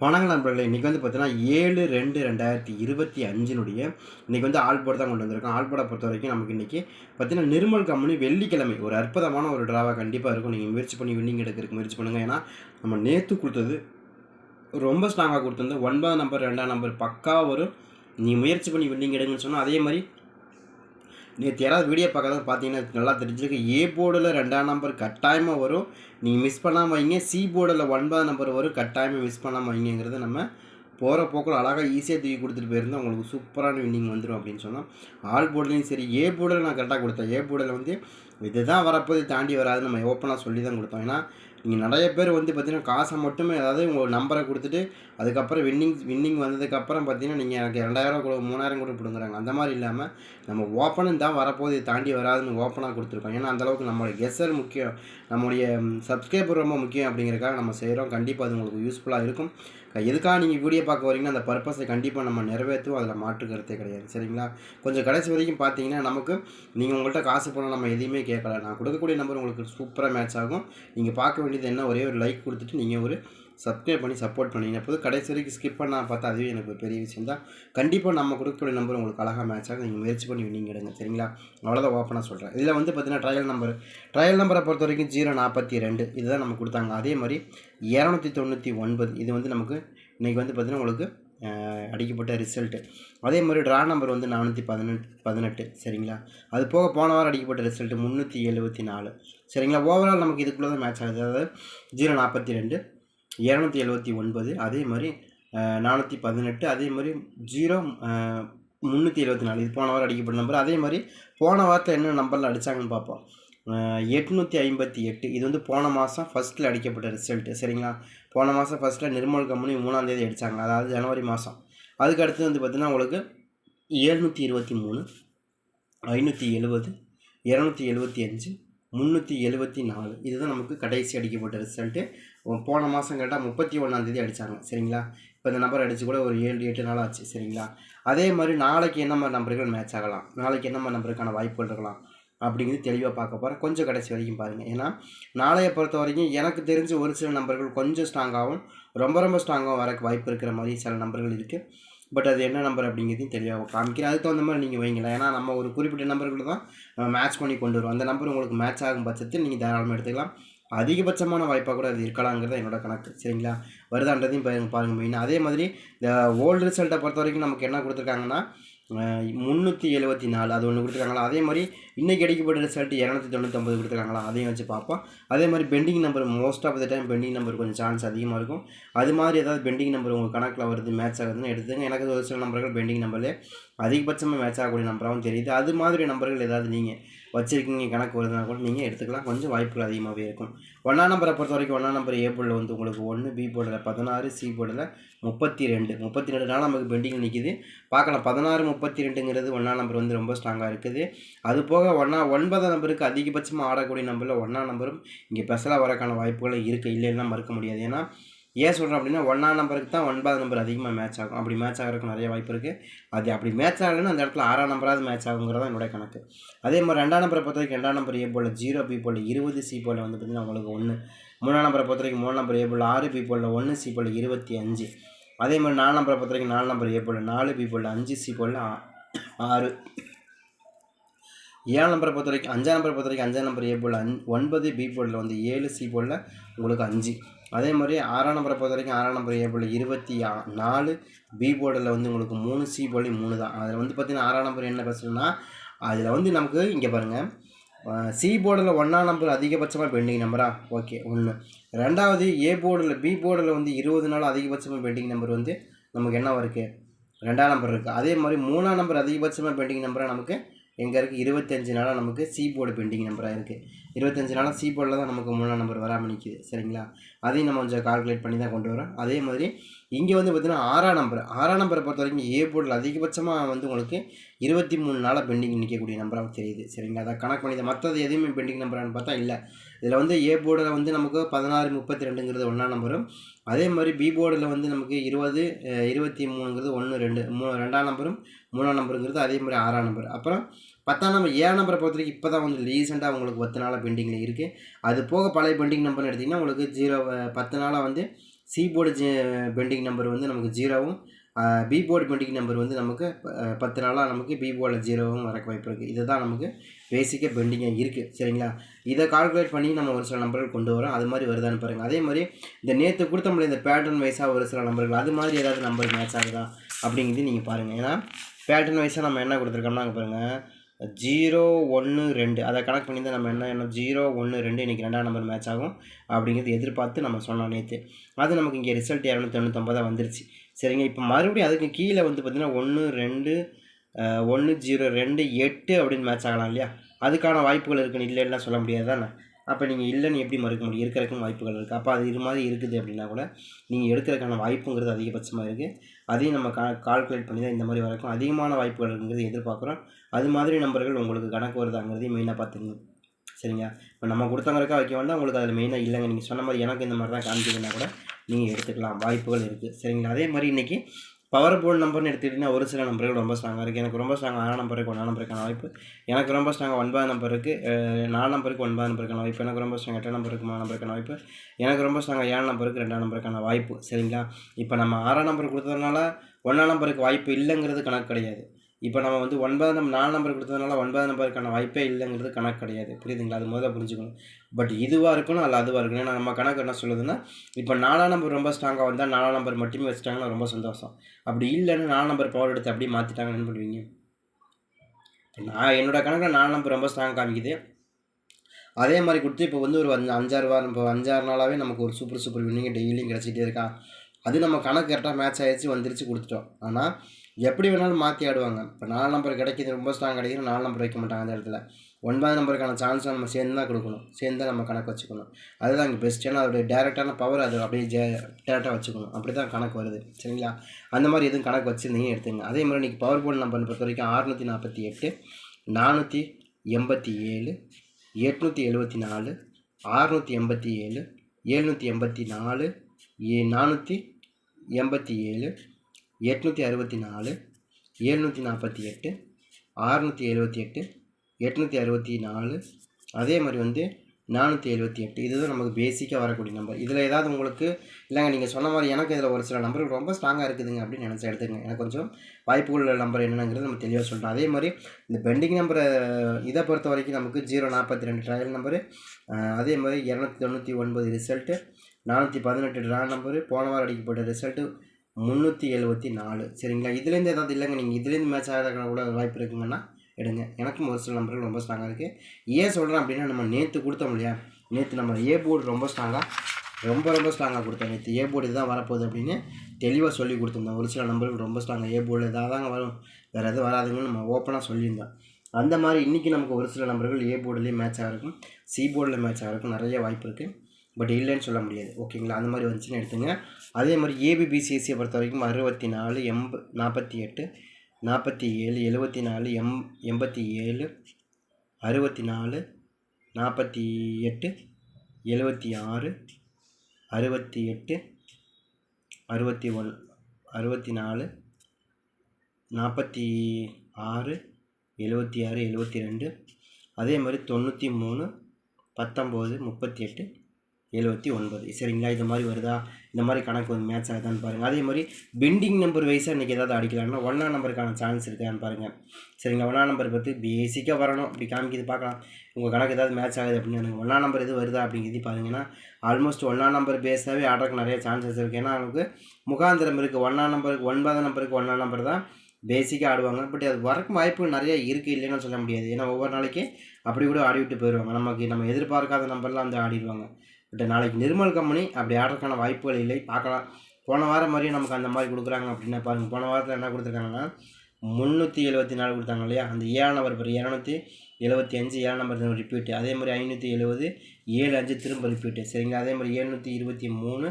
வணக்கம் நண்பர்களே இன்றைக்கி வந்து பார்த்தீங்கன்னா ஏழு ரெண்டு ரெண்டாயிரத்தி இருபத்தி அஞ்சினுடைய இன்றைக்கி வந்து ஆல் தான் கொண்டு வந்திருக்கோம். ஆல் பொறுத்த வரைக்கும் நமக்கு இன்றைக்கி பார்த்தீங்கன்னா நிர்மல் கம்பெனி வெள்ளிக்கிழமை ஒரு அற்புதமான ஒரு ட்ராவாக கண்டிப்பாக இருக்கும். நீங்கள் முயற்சி பண்ணி வின்னிங் எடுக்கிறதுக்கு முயற்சி பண்ணுங்கள் ஏன்னா நம்ம நேற்று கொடுத்தது ரொம்ப ஸ்ட்ராங்காக கொடுத்துருந்தோம் ஒன்பதாம் நம்பர் ரெண்டாம் நம்பர் பக்கா வரும் நீ முயற்சி பண்ணி வின்னிங் எடுங்கன்னு சொன்னால் அதே மாதிரி நேற்று யாராவது வீடியோ பார்க்காத பார்த்தீங்கன்னா நல்லா தெரிஞ்சிருக்கு. ஏ போர்டில் ரெண்டாம் நம்பர் கட்டாயமாக வரும். நீங்கள் மிஸ் பண்ணாமல் வைங்க. சி போர்டில் ஒன்பதாம் நம்பர் வரும். கட்டாயமாக மிஸ் பண்ணாமல் வைங்கிறத நம்ம போகிற போக்கில் அழகாக ஈஸியாக தூக்கி கொடுத்துட்டு போயிருந்தா உங்களுக்கு சூப்பரான வின்னிங் வந்துடும் அப்படின்னு சொன்னால் ஆல் போர்டுலேயும் சரி. ஏ போர்டில் நான் கரெக்டாக கொடுத்தேன். ஏ போர்டில் வந்து இதுதான் வரப்போது தாண்டி வராது நம்ம ஓப்பனாக சொல்லி தான் கொடுத்தோம். ஏன்னா நீங்கள் நிறைய பேர் வந்து பார்த்தீங்கன்னா காசை மட்டுமே அதாவது உங்கள் நம்பரை கொடுத்துட்டு அதுக்கப்புறம் வின்னிங் வின்னிங் வந்ததுக்கப்புறம் பார்த்தீங்கன்னா நீங்கள் எனக்கு ரெண்டாயிரம் கூட மூணாயிரம் கூட கொடுங்குறாங்க. அந்த மாதிரி இல்லாமல் நம்ம ஓப்பனும் தான் வரப்போது தாண்டி வராதுன்னு ஓப்பனாக கொடுத்துருக்கோம். ஏன்னா அந்தளவுக்கு நம்மளுடைய கெஸ்ஸர் முக்கியம். நம்முடைய சப்ஸ்கிரைபர் ரொம்ப முக்கியம் அப்படிங்கிறக்காக நம்ம செய்கிறோம் கண்டிப்பாக அது உங்களுக்கு யூஸ்ஃபுல்லாக இருக்கும். எதுக்காக நீங்கள் வீடியோ பார்க்க வரீங்கன்னா அந்த பர்பஸை கண்டிப்பாக நம்ம நிறைவேற்றுவோம். அதில் மாற்று கருத்தே கிடையாது. சரிங்களா? கொஞ்சம் கடைசி வரைக்கும் பார்த்தீங்கன்னா நமக்கு நீங்கள் உங்கள்கிட்ட காசு போனால் நம்ம எதையுமே கேட்கல. நான் கொடுக்கக்கூடிய நம்பர் உங்களுக்கு சூப்பராக மேட்ச் ஆகும். நீங்கள் பார்க்க வேண்டியது என்ன? ஒரே ஒரு லைக் கொடுத்துட்டு நீங்கள் ஒரு சப்ஸ்கிரைப் பண்ணி சப்போர்ட் பண்ணிங்க போது கடைசி வரைக்கும் ஸ்கிப் பண்ணால் பார்த்தா அதுவே எனக்கு ஒரு பெரிய விஷயம் தான். கண்டிப்பாக நம்ம கொடுக்கக்கூடிய நம்பர் உங்களுக்கு அழகாக மேட்ச் ஆகும். நீங்கள் முயற்சி பண்ணி நீங்கள் எடுங்க. சரிங்களா? அவ்வளோதான் ஓப்பனாக சொல்கிறேன் இதில் வந்து பார்த்தீங்கன்னா ட்ரையல் நம்பர் ட்ரையல் நம்பரை பொறுத்த வரைக்கும் ஜீரோ நாற்பத்தி ரெண்டு. இதுதான் நம்ம கொடுத்தாங்க. அதே மாதிரி இரநூத்தி தொண்ணூற்றி ஒன்பது. இது வந்து நமக்கு இன்றைக்கி வந்து பார்த்திங்கன்னா உங்களுக்கு அடிக்கப்பட்ட ரிசல்ட்டு அதே மாதிரி ட்ரா நம்பர் வந்து நானூற்றி பதினெட்டு பதினெட்டு சரிங்களா? அது போக போன வாரம் அடிக்கப்பட்ட ரிசல்ட்டு முந்நூற்றி எழுபத்தி நாலு. சரிங்களா? ஓவரால் நமக்கு இதுக்குள்ளே தான் மேட்ச் ஆகுது. அதாவது ஜீரோ நாற்பத்தி ரெண்டு இரநூத்தி எழுபத்தி ஒன்பது அதே மாதிரி நானூற்றி பதினெட்டு அதே மாதிரி ஜீரோ முந்நூற்றி எழுபத்தி நாலு. இது போன வாரம் அடிக்கப்பட்ட நம்பர் அதே மாதிரி போன வாரத்தில் என்ன நம்பரில் அடித்தாங்கன்னு பார்ப்போம். எட்நூற்றி ஐம்பத்தி எட்டு. இது வந்து போன மாதம் ஃபஸ்ட்டில் அடிக்கப்பட்ட ரிசல்ட்டு சரிங்களா? போன மாதம் ஃபஸ்ட்டில் நிர்மல் கம்பெனி மூணாந்தேதி அடித்தாங்க அதாவது ஜனவரி மாதம் அதுக்கடுத்து வந்து பார்த்திங்கன்னா உங்களுக்கு ஏழ்நூற்றி இருபத்தி மூணு ஐநூற்றி எழுபது இரநூத்தி எழுபத்தி அஞ்சு முந்நூற்றி எழுபத்தி நாலு. இதுதான் நமக்கு கடைசி அடிக்கப்பட்ட ரிசல்ட்டு போன மாதம் கேட்டால் முப்பத்தி ஒன்றாந்தேதி அடித்தாங்க சரிங்களா? இப்போ இந்த நம்பர் அடித்து கூட ஒரு ஏழு எட்டு நாள் ஆச்சு. சரிங்களா? அதே மாதிரி நாளைக்கு என்ன மாதிரி நம்பர்கள் மேட்ச் ஆகலாம்? நாளைக்கு என்ன மாதிரி நம்பருக்கான வாய்ப்புகள் இருக்கலாம்? அப்படிங்கிறது தெளிவாக பார்க்க போகிறேன் கொஞ்சம் கடைசி வரைக்கும் பாருங்கள் ஏன்னா நாளைய பொறுத்த வரைக்கும் எனக்கு தெரிஞ்ச ஒரு சில நம்பர்கள் கொஞ்சம் ஸ்ட்ராங்காகவும் ரொம்ப ரொம்ப ஸ்ட்ராங்காகவும் வரக்கு வாய்ப்பு இருக்கிற மாதிரி சில நம்பர்கள் இருக்குது பட் அது என்ன நம்பர் அப்படிங்கிறதையும் தெளிவாக காமிக்கிறேன். அதுக்கு தகுந்த மாதிரி நீங்கள் வைங்களேன். ஏன்னா நம்ம ஒரு குறிப்பிட்ட நம்பர்கள் தான் மேட்ச் பண்ணி கொண்டு வரும் அந்த நம்பர் உங்களுக்கு மேட்ச் ஆகும் பட்சத்தில் நீங்கள் தாராளமாக எடுத்துக்கலாம். அதிகபட்சமான வாய்ப்பாக கூட அது இருக்கலாங்கிறது என்னோட கணக்கு. சரிங்களா? வருதான்றதையும் பாருங்கள் பாருங்கள் மெயினாக அதே மாதிரி இந்த ஓல்டு ரிசல்ட்டை பொறுத்த வரைக்கும் நமக்கு என்ன கொடுத்துருக்காங்கன்னா முந்நூற்றி எழுபத்தி நாலு அது ஒன்று கொடுத்துருக்காங்களா? அதே மாதிரி இன்றைக்கி அடிக்கப்பட்ட ரிசல்ட் இரநூத்தி தொண்ணூற்றொம்பது கொடுத்துருக்காங்களா? அதையும் வச்சு பார்ப்போம். அதே மாதிரி pending number most of the time pending number கொஞ்சம் சான்ஸ் அதிகமாக இருக்கும். அது மாதிரி ஏதாவது பெண்டிங் நம்பர் உங்கள் கணக்கில் வருது மேட்ச் ஆகுதுன்னு எடுத்துங்க எனக்கு ஒரு சில நம்பர்கள் பெண்டிங் நம்பர்லேயே அதிகபட்சமாக மேட்ச் ஆகக்கூடிய நம்பராகவும் தெரியுது அது மாதிரி நம்பர்கள் ஏதாவது நீங்கள் வச்சுருக்கீங்க கணக்கு வருதுன்னா கூட நீங்கள் எடுத்துக்கலாம். கொஞ்சம் வாய்ப்புகள் அதிகமாகவே இருக்கும். ஒன்றாம் நம்பரை பொறுத்த வரைக்கும் ஒன்றாம் நம்பர் ஏ போர்டில் வந்து உங்களுக்கு ஒன்று பி போர்டில் பதினாறு சி போர்டில் முப்பத்தி ரெண்டு முப்பத்தி ரெண்டு நாள் நமக்கு பெண்டிங் நிற்கிது பார்க்கலாம். பதினாறு முப்பத்தி ரெண்டுங்கிறது ஒன்றாம் நம்பர் வந்து ரொம்ப ஸ்ட்ராங்காக இருக்குது. அது போக ஒன்றா ஒன்பதாம் நம்பருக்கு அதிகபட்சமாக ஆடக்கூடிய நம்பரில் ஒன்றாம் நம்பரும் இங்கே ஸ்பெஷலாக வரக்கான வாய்ப்புகள் இருக்குது இல்லைன்னா மறுக்க முடியாது. ஏன்னா ஏன் சொல்கிறேன் அப்படின்னா ஒன்றாம் நம்பருக்கு தான் ஒன்பது நம்பர் அதிகமாக மேட்ச் ஆகும் அப்படி மேட்ச் ஆகிறதுக்கு நிறைய வாய்ப்பு இருக்குது அது அப்படி மேட்ச் ஆகலைன்னா அந்த இடத்துல ஆறாம் நம்பராவது மேட்ச் ஆகுங்கிறதா என்னோட கணக்கு அதே மாதிரி ரெண்டாம் நம்பரை பொறுத்த வரைக்கும் ரெண்டாம் நம்பர் ஏ போல் ஜீரோ பி போல் இருபது சி போல் வந்து பார்த்திங்கன்னா உங்களுக்கு ஒன்று மூணாம் நம்பரை பொறுத்த வரைக்கும் மூணு நம்பர் ஏ போல் ஆறு பி போல் ஒன்று சி போல் இருபத்தி அஞ்சு அதே மாதிரி நாலு நம்பரை பொறுத்த வரைக்கும் நாலு நம்பர் ஏ போல் நாலு பி போல் அஞ்சு சி போல் ஆறு ஏழு நம்பரை பொறுத்த வரைக்கும் அஞ்சாம் நம்பரை பொறுத்த வரைக்கும் அஞ்சாம் நம்பர் ஏ போல் அஞ் ஒன்பது பி போலில் வந்து ஏழு சி போலில் உங்களுக்கு அஞ்சு அதே மாதிரி ஆறாம் நம்பரை பொறுத்த வரைக்கும் ஆறாம் நம்பர் ஏ போல் இருபத்தி நாலு பி போர்டில் வந்து உங்களுக்கு மூணு சி போலி மூணு தான். அதில் வந்து பார்த்திங்கன்னா ஆறாம் நம்பர் என்ன பேசுகிறேன்னா அதில் வந்து நமக்கு இங்கே பாருங்கள் சி போர்டில் ஒன்றாம் நம்பர் அதிகபட்சமாக பெண்டிங் நம்பரா ஓகே ஒன்று ரெண்டாவது ஏ போர்டில் பி போர்டில் வந்து இருபது நாள் அதிகபட்சமாக பெண்டிங் நம்பர் வந்து நமக்கு என்ன இருக்குது ரெண்டாம் நம்பர் இருக்குது அதே மாதிரி மூணாம் நம்பர் அதிகபட்சமாக பெண்டிங் நம்பராக நமக்கு எங்கே இருக்குது இருபத்தஞ்சு நாளாக நமக்கு சி போர்டு பெண்டிங் நம்பராக இருக்குது இருபத்தஞ்சு நாளாக சி போர்டில் தான் நமக்கு மூணாம் நம்பர் வராமல் நிற்கிது சரிங்களா? அதையும் நம்ம கொஞ்சம் கால்குலேட் பண்ணி தான் கொண்டு வரோம். அதே மாதிரி இங்கே வந்து பார்த்திங்கன்னா ஆறாம் நம்பர் ஆறாம் நம்பரை பொறுத்த வரைக்கும் ஏ போர்டில் அதிகபட்சமாக வந்து உங்களுக்கு இருபத்தி மூணு நாளாக பெண்டிங் நிற்கக்கூடிய நம்பராக தெரியுது. சரிங்களா? அதை கணக்கு பண்ணி மற்றது எதுவுமே பெண்டிங் நம்பரானு பார்த்தா இல்லை. இதில் வந்து ஏ போர்டில் வந்து நமக்கு பதினாறு முப்பத்தி ரெண்டுங்கிறது ஒன்றா நம்பரும் அதே மாதிரி பி போர்டில் வந்து நமக்கு இருபது இருபத்தி மூணுங்கிறது ஒன்று ரெண்டு மூணு ரெண்டாம் நம்பரும் மூணாம் நம்பருங்கிறது அதே மாதிரி ஆறாம் நம்பர் அப்புறம் பத்தாம் நம்பர் ஏழாம் நம்பரை பொறுத்த வரைக்கும் இப்போ தான் வந்து ரீசெண்டாக உங்களுக்கு பத்து நாளாக பெண்டிங்கில் இருக்குது அது போக பழைய பெண்டிங் நம்பர்னு எடுத்திங்கன்னா உங்களுக்கு ஜீரோ பத்து நாளாக வந்து C board G pending number வந்து நமக்கு ஜீரோவும் பி போர்டு பெண்டிங் நம்பர் வந்து நமக்கு பத்து நாளாக நமக்கு பி போர்டில் ஜீரோவும் வரக்கு வாய்ப்பு இருக்குது இதுதான் நமக்கு பேசிக்காக பெண்டிங்காக இருக்குது சரிங்களா? இதை கால்குலேட் பண்ணி நம்ம ஒரு சில நம்பர்கள் கொண்டு வரோம். அது மாதிரி வருதான்னு பாருங்கள் அதே மாதிரி இந்த நேற்று கொடுத்த முடியல இந்த பேட்டர்ன் வைஸாக ஒரு சில நம்பர்கள் அது மாதிரி ஏதாவது நம்பர் மேட்ச் ஆகுதா அப்படிங்கிறது நீங்கள் பாருங்கள் ஏன்னா பேட்டர்ன் வைஸாக நம்ம என்ன கொடுத்துருக்கோம்னா அங்கே பாருங்கள் ஜீரோ ஒன்று ரெண்டு. அதை கணக்கு பண்ணி தான் நம்ம என்ன என்ன ஜீரோ ஒன்று ரெண்டு இன்றைக்கி ரெண்டாம் நம்பர் மேட்ச் ஆகும் அப்படிங்கிறது எதிர்பார்த்து நம்ம சொன்னோம் நேற்று அது நமக்கு இங்கே ரிசல்ட் இரநூத்தி தொண்ணூத்தொம்பதாக வந்துருச்சு. சரிங்க இப்போ மறுபடியும் அதுக்கு கீழே வந்து பார்த்திங்கன்னா ஒன்று ரெண்டு ஒன்று ஜீரோ ரெண்டு எட்டு அப்படின்னு மேட்ச் ஆகலாம் இல்லையா? அதுக்கான வாய்ப்புகள் இருக்குன்னு இல்லைன்னா சொல்ல முடியாது தானே அப்போ நீங்கள் இல்லைன்னு எப்படி மறுக்க முடியும்? இருக்கிறக்கும் வாய்ப்புகள் இருக்குது அப்போ அது இது மாதிரி இருக்குது அப்படின்னா கூட நீங்கள் எடுக்கிறதுக்கான வாய்ப்புங்கிறது அதிகபட்சமாக இருக்குது அதையும் நம்ம கா கால்குலேட் பண்ணி தான் இந்த மாதிரி வரைக்கும் அதிகமான வாய்ப்புகள் இருக்குங்கிறது எதிர்பார்க்குறோம். அது மாதிரி நம்பர்கள் உங்களுக்கு கணக்கு வருதாங்கிறதையும் மெயினாக பார்த்துங்க. சரிங்க இப்போ நம்ம கொடுத்தவங்களுக்கா வைக்க வேண்டாம் உங்களுக்கு அதில் மெயினாக இல்லைங்க. நீங்கள் சொன்ன மாதிரி எனக்கு இந்த மாதிரி தான் காமிச்சிங்கன்னா கூட நீங்கள் எடுத்துக்கலாம். வாய்ப்புகள் இருக்குது சரிங்களா? அதே மாதிரி இன்றைக்கி பவர் போல் நம்பர்னு எடுத்துக்கிட்டிங்கன்னா ஒரு சில நம்பர்கள் ரொம்ப ஸ்ட்ராங்காக இருக்குது எனக்கு ரொம்ப ஸ்ட்ராங் ஆறாம் நம்பருக்கு ஒன்றாம் நம்பருக்கான வாய்ப்பு. எனக்கு ரொம்ப ஸ்ட்ராங் ஒன்பதாம் நம்பருக்கு நாலு நம்பருக்கு ஒன்பதாம் நம்பருக்கான வாய்ப்பு. எனக்கு ரொம்ப ஸ்ட்ராங் எட்டாம் நம்பருக்கு மூணு நம்பருக்கான வாய்ப்பு. எனக்கு ரொம்ப ஸ்ட்ராங் ஏழாம் நம்பருக்கு ரெண்டாம் நம்பருக்கான வாய்ப்பு சரிங்களா? இப்போ நம்ம ஆறாம் நம்பர் கொடுத்ததுனால ஒன்றாம் நம்பருக்கு வாய்ப்பு இல்லைங்கிறது கணக்கு கிடையாது. இப்போ நம்ம வந்து ஒன்பதாம் நம்பர் நாலு நம்பர் கொடுத்ததுனால ஒன்பதாம் நம்பருக்கான வாய்ப்பே இல்லைங்கிறது கணக்கு கிடையாது. புரியுதுங்களா? அது முதல்ல புரிஞ்சுக்கணும். பட் இதுவாக இருக்கணும் அல்ல அதுவாக இருக்கணும்? ஏன்னா நம்ம கணக்கு என்ன சொல்லுதுன்னா இப்போ நாலாம் நம்பர் ரொம்ப ஸ்ட்ராங்காக வந்தால் நாலாம் நம்பர் மட்டுமே வச்சுட்டாங்கன்னா ரொம்ப சந்தோஷம். அப்படி இல்லைன்னு நாலாம் நம்பர் பவர் எடுத்து அப்படியே மாற்றிட்டாங்கன்னு என்ன பண்ணுவீங்க? நான் என்னோட கணக்கில் நாலாம் நம்பர் ரொம்ப ஸ்ட்ராங் காமிக்குது. அதே மாதிரி கொடுத்து இப்போ வந்து ஒரு அஞ்சு அஞ்சாறு வாரம் இப்போ அஞ்சாறு நாளாகவே நமக்கு ஒரு சூப்பர் சூப்பர் வின்னிங் டெய்லியும் கிடச்சிட்டே இருக்கா? அது நம்ம கணக்கு கரெக்டாக மேட்ச் ஆகிடுச்சு வந்துருச்சு கொடுத்துட்டோம். ஆனால் எப்படி வேணாலும் மாற்றி ஆடுவாங்க. இப்போ நாலு நம்பர் கிடைக்கிது ரொம்ப ஸ்ட்ராங் கிடைக்குது நாலு நம்பர் வைக்க மாட்டாங்க அந்த இடத்துல. ஒன்பது நம்பருக்கான சான்ஸ் நம்ம சேர்ந்து தான் கொடுக்கணும். சேர்ந்து தான் நம்ம கணக்கு வச்சுக்கணும். அதுதான் இங்கே பெஸ்ட் ஏன்னா அதோடைய டேரெக்டான பவர் அது அப்படியே ஜே டேரெக்டாக வச்சுக்கணும். அப்படி தான் கணக்கு வருது. சரிங்களா? அந்த மாதிரி எதுவும் கணக்கு வச்சுருந்தீங்க எடுத்துங்க அதே மாதிரி இன்றைக்கி பவர் போர்டு நம்பர் பொறுத்த வரைக்கும் அறுநூற்றி நாற்பத்தி எட்டு நானூற்றி எண்பத்தி ஏழு எட்நூற்றி எழுபத்தி நாலு அறுநூற்றி எண்பத்தி ஏழு எழுநூற்றி எண்பத்தி நாலு ஏ நானூற்றி எண்பத்தி ஏழு எட்நூற்றி அறுபத்தி நாலு ஏழ்நூற்றி நாற்பத்தி எட்டு ஆறுநூற்றி எழுபத்தி எட்டு எட்நூற்றி அறுபத்தி நாலு. அதே மாதிரி வந்து நானூற்றி எழுபத்தி எட்டு. இதுதான் நமக்கு பேசிக்காக வரக்கூடிய நம்பர் இதில் ஏதாவது உங்களுக்கு இல்லைங்க நீங்கள் சொன்ன மாதிரி எனக்கு இதில் ஒரு சில நம்பர்கள் ரொம்ப ஸ்ட்ராங்காக இருக்குதுங்க அப்படின்னு நினச்சி எடுத்துங்க எனக்கு கொஞ்சம் வாய்ப்புகள் உள்ள நம்பர் என்னங்கிறது நம்ம தெளிவாக சொல்லணும் அதே மாதிரி இந்த பெண்டிங் நம்பரை இதை பொறுத்த வரைக்கும் நமக்கு ஜீரோ நாற்பத்தி ரெண்டு ட்ரையல் நம்பரு அதே மாதிரி இரநூத்தி தொண்ணூற்றி ஒன்பது ரிசல்ட்டு நானூற்றி பதினெட்டு ட்ரா நம்பரு போன வாரம் அடிக்கப்பட்ட ரிசல்ட்டு முந்நூற்றி எழுபத்தி நாலு. சரிங்களா? இதுலேருந்து ஏதாவது இல்லைங்க. நீங்கள் இதுலேருந்து மேட்ச் ஆகிறதுக்கான கூட வாய்ப்பு இருக்குங்கன்னா எடுங்க. எனக்கும் ஒரு சில நம்பர்கள் ரொம்ப ஸ்ட்ராங்காக இருக்குது ஏன் சொல்கிறேன் அப்படின்னா நம்ம நேற்று கொடுத்தோம் இல்லையா? நேற்று நம்ம ஏ போர்டு ரொம்ப ஸ்ட்ராங்காக ரொம்ப ரொம்ப ஸ்ட்ராங்காக கொடுத்தோம். நேற்று ஏ போர்டு இதுதான் வரப்போகுது அப்படின்னு தெளிவாக சொல்லி கொடுத்துருந்தோம். ஒரு சில நம்பர்கள் ரொம்ப ஸ்ட்ராங்காக ஏ போர்டு இதாக தாங்க வரும். வேறு எதுவும் வராதுங்கன்னு நம்ம ஓப்பனாக சொல்லியிருந்தோம். அந்த மாதிரி இன்றைக்கி நமக்கு ஒரு சில நம்பர்கள் ஏ போர்டுலேயே மேட்ச் ஆகிருக்கும் சி போர்டில் மேட்ச் ஆகிருக்கும் நிறைய வாய்ப்பு இருக்குது பட் இல்லைன்னு சொல்ல முடியாது. ஓகேங்களா? அந்த மாதிரி வந்துச்சுன்னு எடுத்துங்க. அதே மாதிரி ஏபிபிசிஎஸ்சியை பொறுத்த வரைக்கும் அறுபத்தி நாலு எண்ப நாற்பத்தி எட்டு நாற்பத்தி ஏழு எழுபத்தி நாலு எம் எண்பத்தி ஏழு அறுபத்தி நாலு நாற்பத்தி எட்டு எழுபத்தி ஆறு அறுபத்தி எட்டு அறுபத்தி ஒன் அறுபத்தி நாலு நாற்பத்தி ஆறு எழுபத்தி ஆறு எழுபத்தி ரெண்டு அதே மாதிரி தொண்ணூற்றி மூணு பத்தொம்போது முப்பத்தி எட்டு எழுபத்தி ஒன்பது. சரிங்களா? இது மாதிரி வருதா? இந்த மாதிரி கணக்கு வந்து மேட்ச் ஆகுதான்னு பாருங்கள் அதே மாதிரி பெண்டிங் நம்பர் வைஸாக இன்றைக்கி ஏதாவது அடிக்கலாம்னா ஒன்றாம் நம்பருக்கான சான்ஸ் இருக்கான்னு பாருங்கள் சரிங்களா? ஒன்றாம் நம்பர் பற்றி பேசிக்காக வரணும். இப்படி காமிக்கிது பார்க்கலாம். உங்கள் கணக்கு ஏதாவது மேட்ச் ஆகுது அப்படின்னு எனக்கு நம்பர் எது வருதா அப்படிங்கிறது பாருங்கன்னா ஆல்மோஸ்ட் ஒன்றாம் நம்பர் பேஸாகவே ஆடுறதுக்கு நிறைய சான்சஸ் இருக்குது ஏன்னா அவங்களுக்கு முகாந்திரம் இருக்குது ஒன்றா நம்பருக்கு ஒன்பதாம் நம்பருக்கு ஒன்றாம் நம்பர் தான் பேசிக்காக ஆடுவாங்க. பட் அது வரக்கும் வாய்ப்பு நிறைய இருக்குது இல்லைன்னு சொல்ல முடியாது. ஏன்னா ஒவ்வொரு நாளைக்கு அப்படி கூட ஆடி விட்டு போயிடுவாங்க நமக்கு நம்ம எதிர்பார்க்காத நம்பர்லாம் வந்து ஆடிடுவாங்க. பட் நாளைக்கு நிர்மல் கம்பெனி அப்படி ஆடுறதுக்கான வாய்ப்புகள் இல்லை. பார்க்கலாம். போன வாரம் மாதிரியும் நமக்கு அந்த மாதிரி கொடுக்குறாங்க அப்படின்னா பாருங்கள் போன வாரத்தில் என்ன கொடுத்துருக்காங்கன்னா முந்நூற்றி எழுபத்தி நாலு கொடுத்தாங்க இல்லையா? அந்த ஏழாம் நம்பர் பேர் இரநூத்தி எழுபத்தி அஞ்சு ஏழாம் நம்பர் ரிப்பீட்டு அதே மாதிரி ஐநூற்றி எழுபது ஏழு அஞ்சு திரும்ப ரிப்பீட்டு சரிங்களா? அதே மாதிரி எழுநூற்றி இருபத்தி மூணு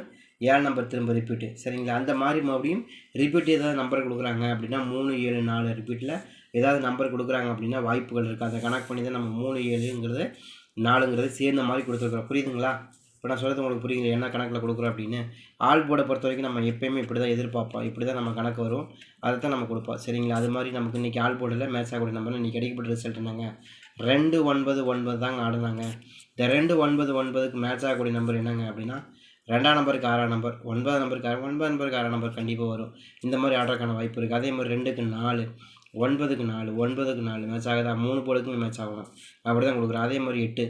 ஏழு நம்பர் திரும்ப ரிப்பீட்டு சரிங்களா? அந்த மாதிரி மறுபடியும் ரிப்பீட் ஏதாவது நம்பர் கொடுக்குறாங்க அப்படின்னா மூணு ஏழு நாலு ரிப்பீட்டில் ஏதாவது நம்பர் கொடுக்குறாங்க அப்படின்னா வாய்ப்புகள் இருக்குது அதை கணக்கு பண்ணி தான் நம்ம மூணு ஏழுங்கிறது நாலுங்கிறது சேர்ந்த மாதிரி கொடுத்துருக்குறோம். புரியுதுங்களா? இப்போ நான் சொல்கிறது உங்களுக்கு புரியுது. என்ன கணக்கில் கொடுக்குறோம் அப்படின்னு. ஆள் போட பொறுத்த வரைக்கும் நம்ம எப்பயுமே இப்படி தான் எதிர்பார்ப்போம். இப்படி தான் நம்ம கணக்கு வரும். அதை தான் நம்ம கொடுப்போம். சரிங்களா? அது மாதிரி நமக்கு இன்றைக்கி ஆள் போர்டில் மேட்ச் ஆகக்கூடிய நம்பர் இன்றைக்கி கிடைக்கப்பட்ட ரிசல்ட் என்னங்க? ரெண்டு ஒன்பது ஒன்பது தாங்க ஆடுனாங்க. இந்த ரெண்டு ஒன்பது ஒன்பதுக்கு மேட்ச் ஆகக்கூடிய நம்பர் என்னங்க அப்படின்னா ரெண்டாம் நம்பருக்கு ஆறாம் நம்பர் ஒன்பதாம் நம்பருக்கு ஆறு ஒன்பதாம் நம்பருக்கு ஆறாம் நம்பர் கண்டிப்பாக வரும். இந்த மாதிரி ஆடுறதுக்கான வாய்ப்பு இருக்குது அதே மாதிரி ரெண்டுக்கு நாலு ஒன்பதுக்கு நாலு ஒன்பதுக்கு நாலு மேட்ச் ஆகுதா? மூணு போலுக்குமே மேட்ச் ஆகணும். அப்படி தான் கொடுக்குறோம் அதே மாதிரி எட்டு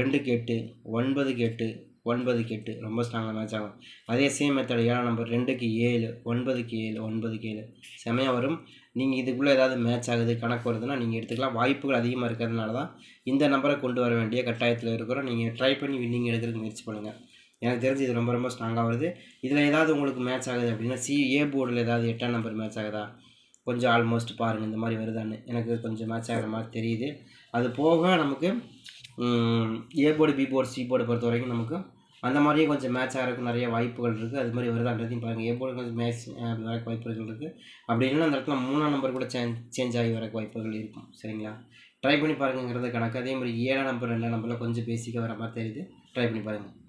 ரெண்டுக்கு எட்டு ஒன்பதுக்கு எட்டு ஒன்பதுக்கு எட்டு ரொம்ப ஸ்ட்ராங்காக மேட்ச் ஆகும். அதே சேம் மெத்தட் ஏழாம் நம்பர் ரெண்டுக்கு ஏழு ஒன்பதுக்கு ஏழு ஒன்பதுக்கு ஏழு. செமையாக வரும். நீங்கள் இதுக்குள்ளே ஏதாவது மேட்ச் ஆகுது கணக்கு வருதுன்னா நீங்கள் எடுத்துக்கலாம். வாய்ப்புகள் அதிகமாக இருக்கிறதுனால தான் இந்த நம்பரை கொண்டு வர வேண்டிய கட்டாயத்தில் இருக்கிறோம். நீங்கள் ட்ரை பண்ணி வின்னிங் எடுக்கிறதுக்கு முயற்சி பண்ணுங்கள் எனக்கு தெரிஞ்சு இது ரொம்ப ரொம்ப ஸ்ட்ராங்காக வருது. இதில் ஏதாவது உங்களுக்கு மேட்ச் ஆகுது அப்படின்னா சி ஏ போர்டில் ஏதாவது எட்டாம் நம்பர் மேட்ச் ஆகுதா? கொஞ்சம் ஆல்மோஸ்ட் பாருங்கள் இந்த மாதிரி வருதான்னு. எனக்கு கொஞ்சம் மேட்ச் ஆகிற மாதிரி தெரியுது. அது போக நமக்கு A board B board C board பொறுத்த வரைக்கும் நமக்கு அந்த மாதிரியே கொஞ்சம் மேட்ச் ஆகிறதுக்கு நிறைய வாய்ப்புகள் இருக்குது அது மாதிரி வருதான்றதையும் பாருங்கள் ஏ போர்டு கொஞ்சம் மேட்ச் வர வாய்ப்புகள் இருக்குது அப்படி இல்லைன்னா அந்த இடத்துல மூணாம் நம்பர் கூட சேஞ்ச் சேஞ்ச் ஆகி வர வாய்ப்புகள் இருக்கும். சரிங்களா? ட்ரை பண்ணி பாருங்கிறது கணக்கு. அதே மாதிரி ஏழாம் நம்பர் ரெண்டாம் நம்பரில் கொஞ்சம் பேசிக்காக வர மாதிரி தெரியுது. ட்ரை பண்ணி பாருங்கள்